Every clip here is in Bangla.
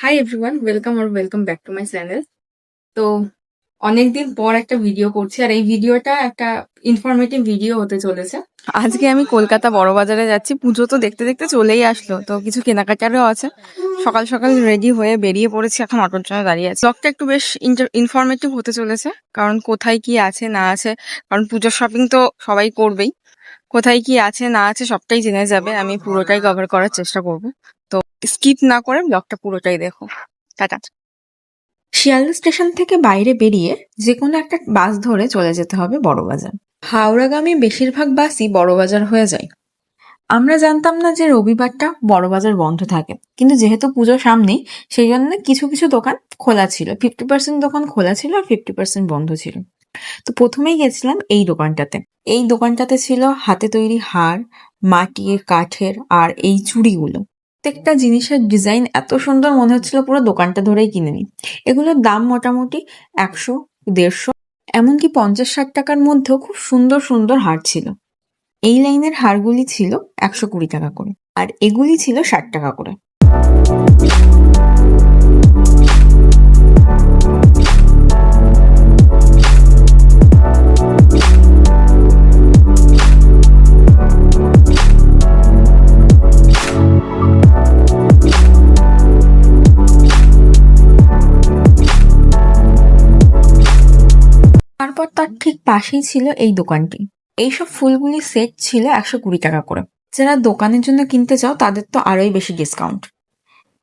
High everyone welcome R welcome back to my channel তো অনেকদিন পর একটা ভিডিও করছি, আর এই ভিডিওটা একটা ইনফরমেটিভ ভিডিও হতে চলেছে। আজকে আমি কলকাতা বড় বাজারে যাচ্ছি, পুজো তো দেখতে দেখতে চলেই আসলো, তো কিছু কেনাকাটারও আছে। সকাল সকাল রেডি হয়ে বেরিয়ে পড়েছি, এখন অটোর জন্য দাঁড়িয়ে আছি। ব্লগটা একটু বেশ ইনফরমেটিভ হতে চলেছে, কারণ কোথায় কি আছে, না আছে, কারণ পুজোর শপিং তো সবাই করবেই। কোথায় কি আছে, না আছে, সবটাই জেনে যাবে, আমি পুরোটাই কভার করার চেষ্টা করব। তো স্কিপ না করে ব্লগটা পুরোটাই দেখো। টাটা। শিয়ালদা স্টেশন থেকে বাইরে বেরিয়ে যে কোনো একটা বাস ধরে চলে যেতে হবে বড়বাজার হাওড়াগামী বেশিরভাগ বাসই বড়বাজার হয়ে যায়। আমরা জানতাম না যে রবিবারটা বড়বাজার বন্ধ থাকে। কিন্তু যেহেতু পুজো সামনেই সেই জন্য কিছু কিছু দোকান খোলা ছিল। ফিফটি পার্সেন্ট দোকান খোলা ছিল আর ফিফটি পার্সেন্ট বন্ধ ছিল। তো প্রথমেই গেছিলাম এই দোকানটাতে। এই দোকানটাতে ছিল হাতে তৈরি হার, মাটির, কাঠের আর এই চুড়িগুলো। প্রত্যেকটা জিনিসের ডিজাইন এত সুন্দর মনে হচ্ছিল পুরো দোকানটা ধরেই কিনে নিই এগুলোর দাম মোটামুটি একশো, দেড়শো, এমনকি পঞ্চাশ, ষাট টাকার মধ্যেও খুব সুন্দর সুন্দর হার ছিল। এই লাইনের হারগুলি ছিল একশো কুড়ি টাকা করে, আর এগুলি ছিল ষাট টাকা করে। তারপর তার ঠিক পাশেই ছিল এই দোকানটি। এইসব ফুলগুলি সেট ছিল একশো কুড়ি টাকা করে। যারা দোকানের জন্য কিনতে চাও, তাদের তো আরোই বেশি ডিসকাউন্ট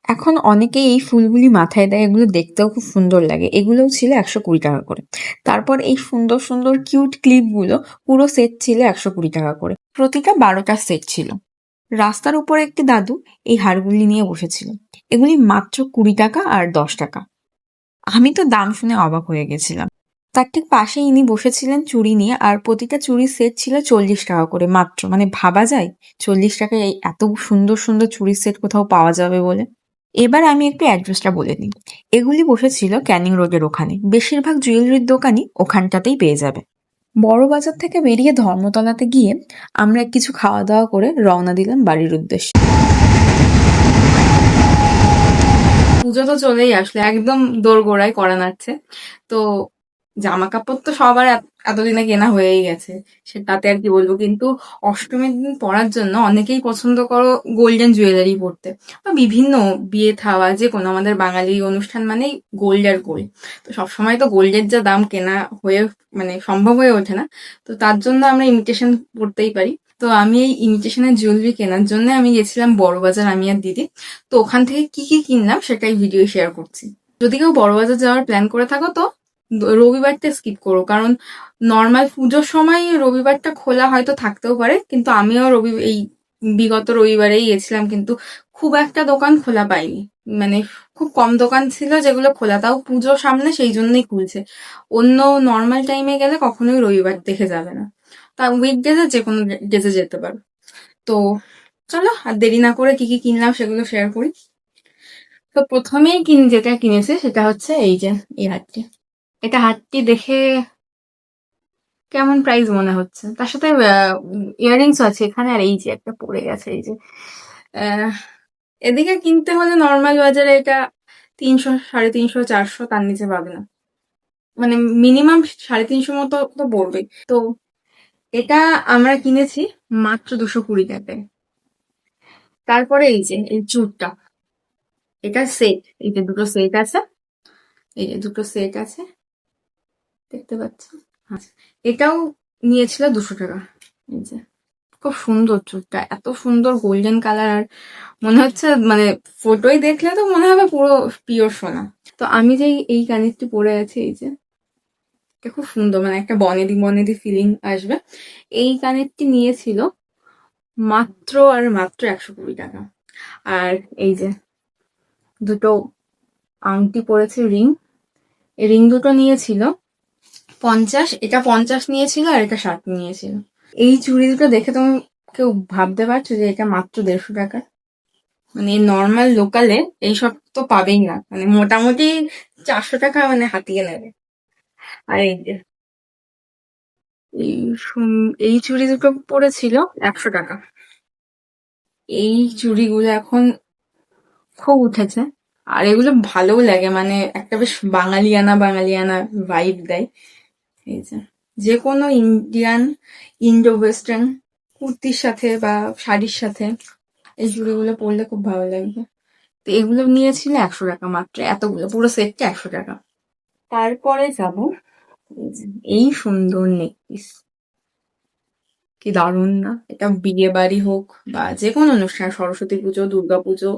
এখন অনেকেই এই ফুলগুলি মাথায় দেয়, এগুলো দেখতেও খুব সুন্দর লাগে। এগুলোও ছিল একশো কুড়ি টাকা করে। তারপর এই সুন্দর সুন্দর কিউট ক্লিপগুলো পুরো সেট ছিল একশো কুড়ি টাকা করে। প্রতিটা বারোটা সেট ছিল। রাস্তার উপরে একটি দাদু এই হারগুলি নিয়ে বসেছিল। এগুলি মাত্র কুড়ি টাকা আর দশ টাকা। আমি তো দাম শুনে অবাক হয়ে গেছিলাম। তার ঠিক পাশে ইনি বসেছিলেন চুড়ি নিয়ে, আর প্রতিটা চুড়ির সেট ছিল চল্লিশ টাকা করে মাত্র। মানে ভাবা যায়, চল্লিশ টাকায় এই এত সুন্দর সুন্দর চুড়ির সেট কোথাও পাওয়া যাবে বলে। এবার আমি একটু অ্যাড্রেসটা বলে দিই এগুলি বসেছিল ক্যানিং রোডের ওখানে। বেশিরভাগ জুয়েলারির দোকানই ওখানটাতেই পেয়ে যাবে। বড় বাজার থেকে বেরিয়ে ধর্মতলাতে গিয়ে আমরা কিছু খাওয়া দাওয়া করে রওনা দিলাম বাড়ির উদ্দেশ্যে। পুজো তো চলেই আসলো, একদম দোরগোড়ায় করা নাচ্ছে। তো জামা কাপড় তো সবার এতদিনে কেনা হয়েই গেছে। সে তাতে আর কি বলব, কিন্তু অষ্টমীর দিন পরার জন্য অনেকেই পছন্দ করো গোল্ডেন জুয়েলারি পরতে। বা বিভিন্ন বিয়ে থাওয়া, যে কোনো আমাদের বাঙালি অনুষ্ঠান মানেই গোল্ড আর গোল্ড তো সবসময় তো গোল্ডের যা দাম কেনা হয়ে মানে সম্ভব হয়ে ওঠে না। তো তার জন্য আমরা ইমিটেশন পরতেই পারি। তো আমি এই ইমিটেশনের জুয়েলারি কেনার জন্য আমি গেছিলাম বড়বাজার, আমি আর দিদি। তো ওখান থেকে কি কি কিনলাম সেটাই ভিডিও শেয়ার করছি। যদি কেউ বড়বাজার যাওয়ার প্ল্যান করে থাকো তো রবিবারটা স্কিপ করো। কারণ নর্মাল পুজোর সময় রবিবারটা খোলা হয়তো থাকতেও পারে, কিন্তু আমিও রবি, এই বিগত রবিবারেই গেছিলাম, কিন্তু খুব একটা দোকান খোলা পাইনি। মানে খুব কম দোকান ছিল যেগুলো খোলা, তাও পুজো সামনে সেই জন্যই খুলছে। অন্য নর্মাল টাইমে গেলে কখনোই রবিবার দেখে যাবে না। তা উইকডেজে যে কোনো ডেজে যেতে পারো। তো চলো, আর দেরি না করে কি কি কিনলাম সেগুলো শেয়ার করি। তো প্রথমেই কিন, যেটা কিনেছে সেটা হচ্ছে এই যে, এই হাটটি এটা হাতটি দেখে কেমন প্রাইস মনে হচ্ছে? তার সাথে ইয়াররিংস আছে এখানে, আর এই যে একটা পড়ে গেছে, এই যে এদিকে কিনতে হলে নর্মাল বাজারে এটা তিনশো, সাড়ে তিনশো, চারশো তার নিচে পাবে না। মানে মিনিমাম সাড়ে তিনশো মতো তো পড়বে। তো এটা আমরা কিনেছি মাত্র দুশো কুড়ি টাকায়। তারপরে এই যে, এই চুরটা এটা সেট এই যে দুটো সেট আছে, এই যে দুটো সেট আছে। দেখতে পাচ্ছ। আচ্ছা এটাও নিয়েছিল দুশো টাকা। এই যে, খুব সুন্দর চুলটা, এত সুন্দর গোল্ডেন কালার আর মনে হচ্ছে মানে ফটোই দেখলে তো মনে হবে পুরো পিওর সোনা। তো আমি যে এই- কানেরটি পরে আছি, এই যে, এটা খুব সুন্দর মানে একটা বনেদি বনেদি ফিলিং আসবে। এই কানেরটি নিয়েছিল মাত্র আর মাত্র একশো কুড়ি টাকা। আর এই যে, দুটো আংটি পরেছে রিং। রিং দুটো নিয়েছিল পঞ্চাশ, এটা পঞ্চাশ নিয়েছিল আর এটা ষাট নিয়েছিল। এই চুড়ি দুটো দেখে তুমি কেউ ভাবতে পারছ যে এটা মাত্র দেড়শো টাকা। মানে নর্মাল লোকালে এইসব তো পাবেই না। মানে মোটামুটি চারশো টাকা মানে হাতিয়ে নেবে। আর এই যে, এই চুড়ি দুটো পড়েছিল একশো টাকা। এই চুড়িগুলো এখন খুব উঠেছে। আর এগুলো ভালোও লাগে মানে একটা বেশ বাঙালিয়ানা বাঙালিয়ানা ভাইব দেয়। এই যে যে কোনো ইন্ডিয়ান ইন্ডো ওয়েস্টার্ন কুর্তির সাথে বা শাড়ির সাথে এই চুড়িগুলো পরলে খুব ভালো লাগবে। তো এগুলো নিয়েছিল একশো টাকা মাত্র, এতগুলো, পুরো সেটটা একশো টাকা। তারপরে যাব, এই সুন্দর নেকপিস কি দারুণ না? এটা বিয়ে বাড়ি হোক বা যে কোনো অনুষ্ঠান, সরস্বতী পুজো, দুর্গা পুজো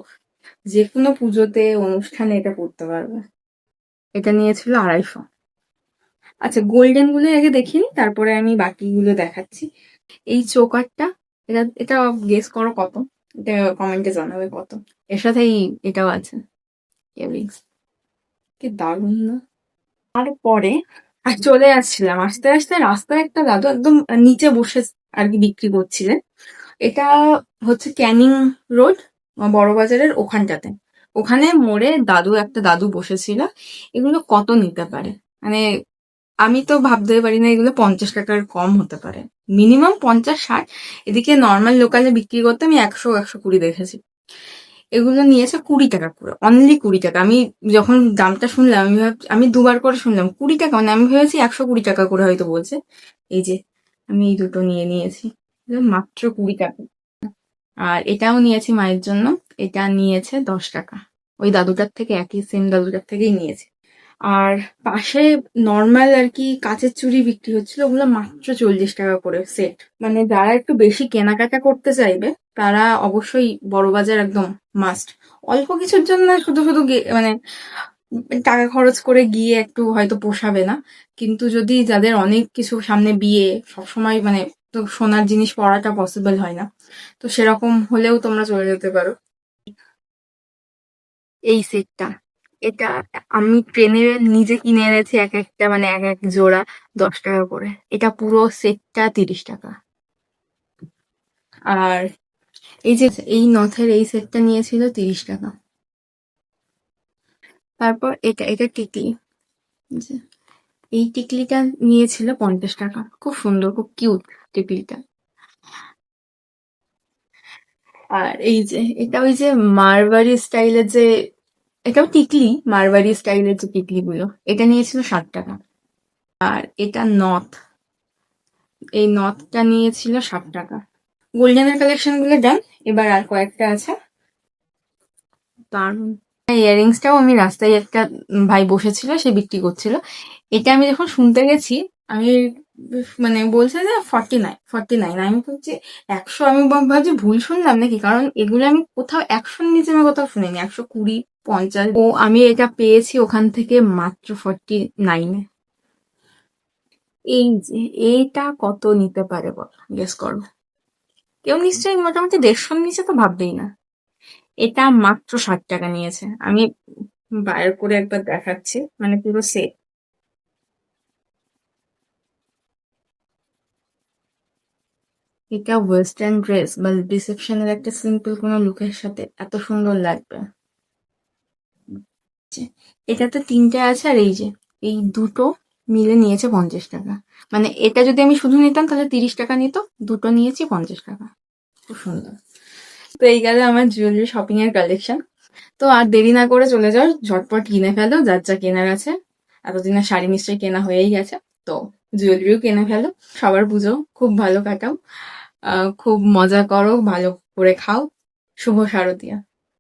যে কোনো পুজোতে অনুষ্ঠানে এটা পড়তে পারবে। এটা নিয়েছিল আড়াইশো। আচ্ছা গোল্ডেনগুলো আগে দেখিনি, তারপরে আমি বাকিগুলো দেখাচ্ছি। এই চোকারটা, এটা এটা গেস করো কত? এটা কমেন্টে জানাবে কত। এর সাথে এটাও আছে কি দারুণ না। তারপরে আর চলে আসছিলাম, আস্তে আস্তে রাস্তায় একটা দাদু একদম নিচে বসে আর কি বিক্রি করছিলেন এটা হচ্ছে ক্যানিং রোড, বড় বাজারের ওখানটাতে। ওখানে মোড়ে দাদু, একটা দাদু বসেছিল। এগুলো কত নিতে পারে? মানে আমি তো ভাবতে পারি না এগুলো পঞ্চাশ টাকার কম হতে পারে। মিনিমাম পঞ্চাশ, ষাট। এদিকে নর্মাল লোকালে বিক্রি করতে আমি একশো একশো কুড়ি দেখেছি। এগুলো নিয়েছে কুড়ি টাকা করে অনলি কুড়ি টাকা। আমি যখন দামটা শুনলাম, আমি আমি দুবার করে শুনলাম, কুড়ি টাকা মানে আমি ভেবেছি একশো কুড়ি টাকা করে হয়তো বলছে। এই যে, আমি এই দুটো নিয়ে নিয়েছি। মাত্র কুড়ি টাকা। আর এটাও নিয়েছি মায়ের জন্য। এটা নিয়েছে দশ টাকা। ওই দাদুটার থেকে, একই সেম দাদুটার থেকেই নিয়েছি। আর পাশে নর্মাল আর কি কাঁচের চুড়ি বিক্রি হচ্ছিল, ওগুলো মাত্র চল্লিশ টাকা করে সেট মানে যারা একটু বেশি কেনাকাটা করতে চাইবে, তারা অবশ্যই বড় বাজার একদম মাস্ট অল্প কিছুর জন্য শুধু শুধু মানে টাকা খরচ করে গিয়ে একটু হয়তো পোষাবে না। কিন্তু যদি যাদের অনেক কিছু সামনে বিয়ে, সবসময় মানে তো সোনার জিনিস পরাটা পসিবল হয় না। তো সেরকম হলেও তোমরা চলে যেতে পারো। এই সেটটা এটা আমি ট্রেনে নিজে কিনে এনেছি এক একটা মানে এক এক জোড়া দশ টাকা করে। এটা পুরো সেটটা তিরিশ টাকা। আর এই যে, এই নথের এই সেটটা নিয়েছিল তিরিশ টাকা। তারপর এটা এটা টিকলি। এই টিকলিটা নিয়েছিল পঞ্চাশ টাকা। খুব সুন্দর, খুব কিউট টিকলিটা। আর এই যে, এটা ওই যে মারবাড়ি স্টাইলের যে এটাও টিকলি মারবাড়ি স্টাইলের যে টিকলি গুলো এটা নিয়েছিল ষাট টাকা। আর এটা নথ। এই নথটা নিয়েছিল ষাট টাকা। গোল্ডেনের কালেকশনগুলো ডান এবার আর কয়েকটা আছে। দারুণ ইয়ারিংসটাও আমি রাস্তায় একটা ভাই বসেছিল, সে বিক্রি করছিল। এটা আমি যখন শুনতে গেছি, আমি মানে বলছে যে ফর্টি নাইন ফর্টি নাইন আমি বলছি একশো আমি ভাবছি ভুল শুনলাম নাকি? কারণ এগুলো আমি কোথাও একশোর নিচে আমি কোথাও শুনিনি, একশো কুড়ি। পঞ্চাশ। ও, আমি এটা পেয়েছি ওখান থেকে মাত্র ফর্টি নাইনে এই যে, এইটা কত নিতে পারে বল? গেস করো। কেউ নিশ্চয়ই মোটামুটি দেড়শোর নিচে তো ভাববেই না। এটা মাত্র ষাট টাকা নিয়েছে। আমি বাইর করে একবার দেখাচ্ছি মানে পুরো সেট এটা ওয়েস্টার্ন ড্রেস বা রিসেপশনের একটা সিম্পল কোনো লুকের সাথে এত সুন্দর লাগবে। এটাতে তিনটে আছে আর এই যে, এই দুটো মিলে নিয়েছে পঞ্চাশ টাকা। মানে এটা যদি আমি শুধু নিতাম, তাহলে তিরিশ টাকা নিত, দুটো নিয়েছি পঞ্চাশ টাকা। খুব সুন্দর। তো এই গেল আমার জুয়েলারি শপিং এর কালেকশন তো আর দেরি না করে চলে যাও, ঝটপট কিনে ফেলো, যার যা কেনার আছে। এতদিনের শাড়ি নিশ্চয়ই কেনা হয়েই গেছে। তো জুয়েলারিও কিনে ফেলো। সবার পুজো খুব ভালো কাটাও। খুব মজা করো, ভালো করে খাও। শুভ শারদিয়া।